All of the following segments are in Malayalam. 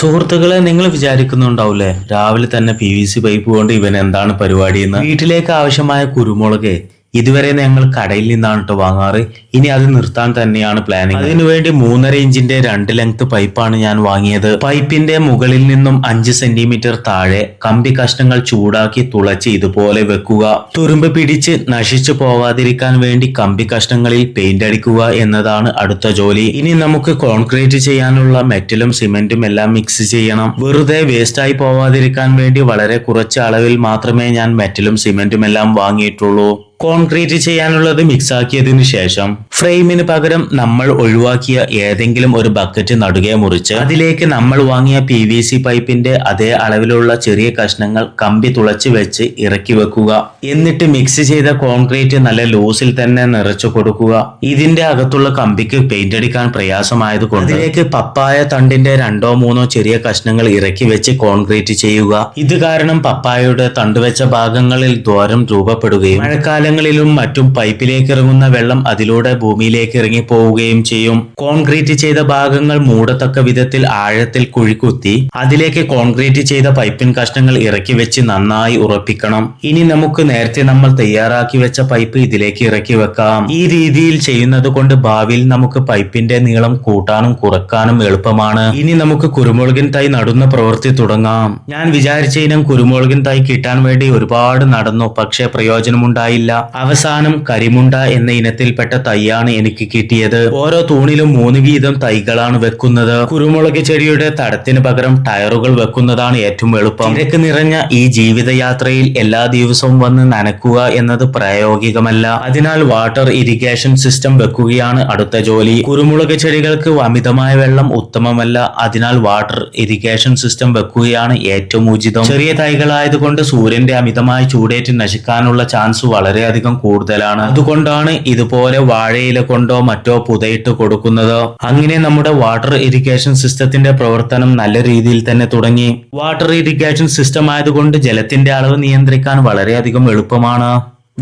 സുഹൃത്തുക്കളെ നിങ്ങൾ വിചാരിക്കുന്നുണ്ടാവൂലേ? രാവിലെ തന്നെ പി വി സി പൈപ്പ് കൊണ്ട് ഇവൻ എന്താണ് പരിപാടി എന്ന് വീട്ടിലേക്ക് ആവശ്യമായ കുരുമുളക് ഇതുവരെ ഞങ്ങൾ കടയിൽ നിന്നാണ് കേട്ടോ വാങ്ങാറ്. ഇനി അത് നിർത്താൻ തന്നെയാണ് പ്ലാനിങ് അതിനുവേണ്ടി മൂന്നര ഇഞ്ചിന്റെ രണ്ട് ലെങ്ത് പൈപ്പാണ് ഞാൻ വാങ്ങിയത്. പൈപ്പിന്റെ മുകളിൽ നിന്നും അഞ്ച് സെന്റിമീറ്റർ താഴെ കമ്പി കഷ്ണങ്ങൾ ചൂടാക്കി തുളച്ച് ഇതുപോലെ വെക്കുക. തുരുമ്പ് പിടിച്ച് നശിച്ചു പോവാതിരിക്കാൻ വേണ്ടി കമ്പി കഷ്ണങ്ങളിൽ പെയിന്റ് അടിക്കുക എന്നതാണ് അടുത്ത ജോലി. ഇനി നമുക്ക് കോൺക്രീറ്റ് ചെയ്യാനുള്ള മെറ്റലും സിമെന്റും എല്ലാം മിക്സ് ചെയ്യണം. വെറുതെ വേസ്റ്റായി പോവാതിരിക്കാൻ വേണ്ടി വളരെ കുറച്ച് അളവിൽ മാത്രമേ ഞാൻ മെറ്റലും സിമെന്റും എല്ലാം വാങ്ങിയിട്ടുള്ളൂ. കോൺക്രീറ്റ് ചെയ്യാനുള്ളത് മിക്സ് ആക്കിയതിനു ശേഷം ഫ്രെയിമിന് പകരം നമ്മൾ ഒഴിവാക്കിയ ഏതെങ്കിലും ഒരു ബക്കറ്റ് നടുകെ മുറിച്ച് അതിലേക്ക് നമ്മൾ വാങ്ങിയ പി വി സി പൈപ്പിന്റെ അതേ അളവിലുള്ള ചെറിയ കഷ്ണങ്ങൾ കമ്പി തുളച്ച് വെച്ച് ഇറക്കി വെക്കുക. എന്നിട്ട് മിക്സ് ചെയ്ത കോൺക്രീറ്റ് നല്ല ലൂസിൽ തന്നെ നിറച്ചു കൊടുക്കുക. ഇതിന്റെ അകത്തുള്ള കമ്പിക്ക് പെയിന്റ് അടിക്കാൻ പ്രയാസമായത് കൊണ്ട് ഇതിലേക്ക് പപ്പായ തണ്ടിന്റെ രണ്ടോ മൂന്നോ ചെറിയ കഷ്ണങ്ങൾ ഇറക്കി വെച്ച് കോൺക്രീറ്റ് ചെയ്യുക. ഇത് കാരണം പപ്പായയുടെ തണ്ടുവെച്ച ഭാഗങ്ങളിൽ ദ്വാരം രൂപപ്പെടുകയും മഴക്കാലങ്ങളിലും മറ്റും പൈപ്പിലേക്ക് ഇറങ്ങുന്ന വെള്ളം അതിലൂടെ ഭൂമിയിലേക്ക് ഇറങ്ങി പോവുകയും ചെയ്യും. കോൺക്രീറ്റ് ചെയ്ത ഭാഗങ്ങൾ മൂടത്തക്ക വിധത്തിൽ ആഴത്തിൽ കുഴിക്കുത്തി അതിലേക്ക് കോൺക്രീറ്റ് ചെയ്ത പൈപ്പിൻ കഷ്ണങ്ങൾ ഇറക്കി വെച്ച് നന്നായി ഉറപ്പിക്കണം. ഇനി നമുക്ക് നേരത്തെ നമ്മൾ തയ്യാറാക്കി വെച്ച പൈപ്പ് ഇതിലേക്ക് ഇറക്കി വെക്കാം. ഈ രീതിയിൽ ചെയ്യുന്നത് കൊണ്ട് ഭാവിയിൽ നമുക്ക് പൈപ്പിന്റെ നീളം കൂട്ടാനും കുറക്കാനും എളുപ്പമാണ്. ഇനി നമുക്ക് കുരുമുളകിൻ തൈ നടുന്ന പ്രവൃത്തി തുടങ്ങാം. ഞാൻ വിചാരിച്ച ഇനം കുരുമുളകിൻ തൈ കിട്ടാൻ വേണ്ടി ഒരുപാട് നടന്നു പക്ഷേ പ്രയോജനമുണ്ടായില്ല. അവസാനം കരിമുണ്ട എന്ന ഇനത്തിൽപ്പെട്ട തൈയാണ് എനിക്ക് കിട്ടിയത്. ഓരോ തൂണിലും മൂന്ന് വീതം തൈകളാണ് വെക്കുന്നത്. കുരുമുളക് ചെടിയുടെ തടത്തിന് പകരം ടയറുകൾ വെക്കുന്നതാണ് ഏറ്റവും എളുപ്പം. തിരക്ക് നിറഞ്ഞ ഈ ജീവിതയാത്രയിൽ എല്ലാ ദിവസവും വന്ന് നനക്കുക എന്നത് പ്രായോഗികമല്ല. അതിനാൽ വാട്ടർ ഇറിഗേഷൻ സിസ്റ്റം വെക്കുകയാണ് അടുത്ത ജോലി. കുരുമുളക് ചെടികൾക്ക് അമിതമായ വെള്ളം ഉത്തമമല്ല. അതിനാൽ വാട്ടർ ഇറിഗേഷൻ സിസ്റ്റം വെക്കുകയാണ് ഏറ്റവും ഉചിതം. ചെറിയ തൈകളായതുകൊണ്ട് സൂര്യന്റെ അമിതമായ ചൂടേറ്റ് നശിക്കാനുള്ള ചാൻസ് വളരെയധികം കൂടുതലാണ്. അതുകൊണ്ടാണ് ഇതുപോലെ വാഴയില കൊണ്ടോ മറ്റോ പുതയിട്ട് കൊടുക്കുന്നത്. അങ്ങനെ നമ്മുടെ വാട്ടർ ഇറിഗേഷൻ സിസ്റ്റത്തിന്റെ പ്രവർത്തനം നല്ല രീതിയിൽ തന്നെ തുടങ്ങി. വാട്ടർ ഇറിഗേഷൻ സിസ്റ്റം ആയതുകൊണ്ട് ജലത്തിന്റെ അളവ് നിയന്ത്രിക്കാൻ വളരെയധികം എളുപ്പമാണ്.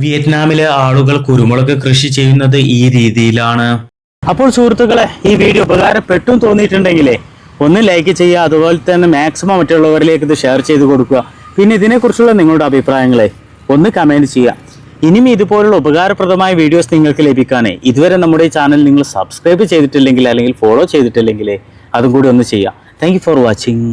വിയറ്റ്നാമിലെ ആളുകൾ കുരുമുളക് കൃഷി ചെയ്യുന്നത് ഈ രീതിയിലാണ്. അപ്പോൾ സുഹൃത്തുക്കളെ ഈ വീഡിയോ ഉപകാരപ്പെട്ടും തോന്നിയിട്ടുണ്ടെങ്കിലേ ഒന്ന് ലൈക്ക് ചെയ്യുക അതുപോലെ തന്നെ മാക്സിമം മറ്റുള്ളവരിലേക്ക് ഇത് ഷെയർ ചെയ്ത് കൊടുക്കുക. പിന്നെ ഇതിനെക്കുറിച്ചുള്ള നിങ്ങളുടെ അഭിപ്രായങ്ങളെ ഒന്ന് കമന്റ് ചെയ്യുക. ഇനിയും ഇതുപോലുള്ള ഉപകാരപ്രദമായ വീഡിയോസ് നിങ്ങൾക്ക് ലഭിക്കാനേ ഇതുവരെ നമ്മുടെ ചാനൽ നിങ്ങൾ സബ്സ്ക്രൈബ് ചെയ്തിട്ടില്ലെങ്കിൽ അല്ലെങ്കിൽ ഫോളോ ചെയ്തിട്ടില്ലെങ്കിൽ അതും കൂടി ഒന്ന് ചെയ്യുക. Thank for watching